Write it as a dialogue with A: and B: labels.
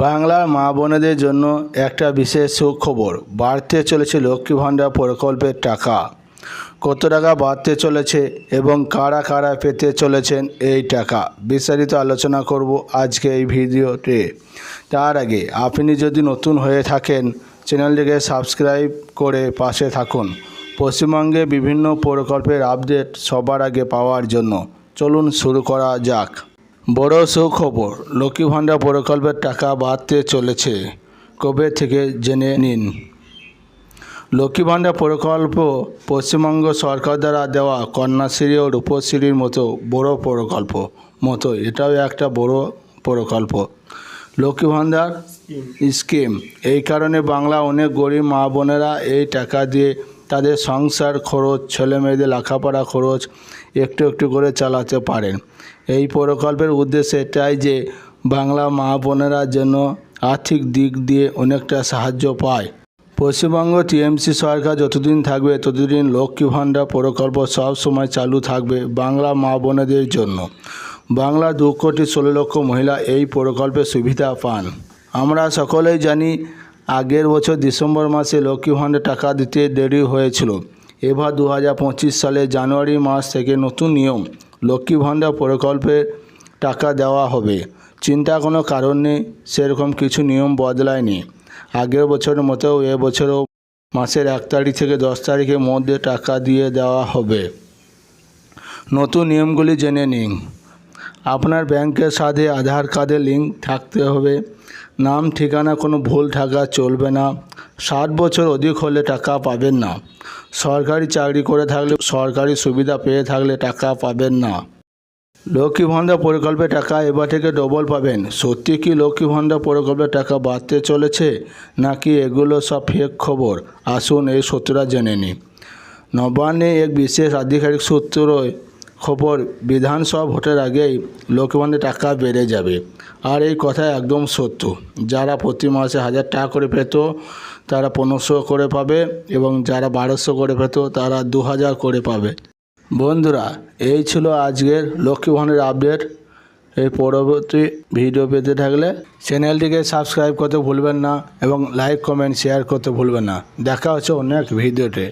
A: বাংলার মা বোনেদের জন্য একটা বিশেষ সুখবর, বাড়তে চলেছে লক্ষ্মী ভাণ্ডার প্রকল্পের টাকা। কত টাকা বাড়তে চলেছে এবং কারা কারা পেতে চলেছেন এই টাকা, বিস্তারিত আলোচনা করব আজকে এই ভিডিওতে। তার আগে, আপনি যদি নতুন হয়ে থাকেন, চ্যানেলটিকে সাবস্ক্রাইব করে পাশে থাকুন। পশ্চিমবঙ্গে বিভিন্ন প্রকল্পের আপডেট সবার আগে পাওয়ার জন্য। চলুন শুরু করা যাক। বড় সুখবর লক্ষ্মী ভাণ্ডার প্রকল্পের টাকা বাড়তে চলেছে। কবে থেকে জেনে নিন? লক্ষ্মী ভাণ্ডার প্রকল্প পশ্চিমবঙ্গ সরকার দ্বারা দেওয়া কন্যাশ্রী ও রূপশ্রীর মতো বড় প্রকল্প মতো, এটাও একটা বড় প্রকল্প। লক্ষ্মী ভাণ্ডার স্কিম, এই কারণে বাংলা অনেক গরিব মা বোনেরা এই টাকা দিয়ে তাদের সংসার খরচ ছেলে মেয়েদের লেখাপড়া খরচ একটু একটু করে চালাতে পারেন। এই প্রকল্পের উদ্দেশ্য এটাই যে বাংলা মা বোনেরা যেন আর্থিক দিক দিয়ে অনেকটা সাহায্য পায়। পশ্চিমবঙ্গ টিএমসি সরকার যতদিন থাকবে, ততদিন লক্ষ্মী ভাণ্ডার প্রকল্প সবসময় চালু থাকবে বাংলা মা বোনেদের জন্য। বাংলা দু কোটি ষোলো লক্ষ মহিলা এই প্রকল্পের সুবিধা পান। আমরা সকলেই জানি আগের বছর ডিসেম্বর মাসে লক্ষ্মী ভাণ্ডার টাকা দিতে দেরি হয়েছিল। এবার দু হাজার পঁচিশ সালে জানুয়ারি মাস থেকে নতুন নিয়ম লক্ষ্মী ভাণ্ডার প্রকল্পে টাকা দেওয়া হবে। চিন্তা কোনো কারণ নেই, সেরকম কিছু নিয়ম বদলায়নি। আগের বছরের মতো এবছরও মাসের এক তারিখ থেকে দশ তারিখের মধ্যে টাকা দিয়ে দেওয়া হবে। নতুন নিয়মগুলি জেনে নিন। আপনার ব্যাংকের সাথে আধার কার্ডের লিঙ্ক থাকতে হবে। নাম, ঠিকানা, কোনো ভুল থাকা চলবে না। ষাট বছর অধিক হলে টাকা পাবেন না। সরকারি চাকরি করে থাকলে সরকারি সুবিধা পেয়ে থাকলে টাকা পাবেন না। লক্ষ্মী ভাণ্ডার প্রকল্পের টাকা এবার থেকে ডবল পাবেন। সত্যি কি লক্ষ্মী ভাণ্ডার প্রকল্পের টাকা বাড়তে চলেছে, নাকি এগুলো সব ফেক খবর? আসুন এই সূত্রটা জেনে নিই। নবান্নে এক বিশেষ আধিকারিক সূত্রই খবর, বিধানসভা ভোটের আগেই লক্ষ্মী ভাণ্ডার টাকা বেড়ে যাবে। আর এই কথা একদম সত্য। যারা প্রতি মাসে হাজার টাকা করে পেত, তারা পনেরোশো করে পাবে এবং যারা বারোশো করে পেত, তারা দু হাজার করে পাবে। বন্ধুরা, এই ছিল আজকের লক্ষ্মী ভাণ্ডারের আপডেট। এই পরবর্তী ভিডিও পেতে থাকলে চ্যানেলটিকে সাবস্ক্রাইব করতে ভুলবেন না এবং লাইক, কমেন্ট, শেয়ার করতে ভুলবেন না। দেখা হচ্ছে অনেক ভিডিওতে।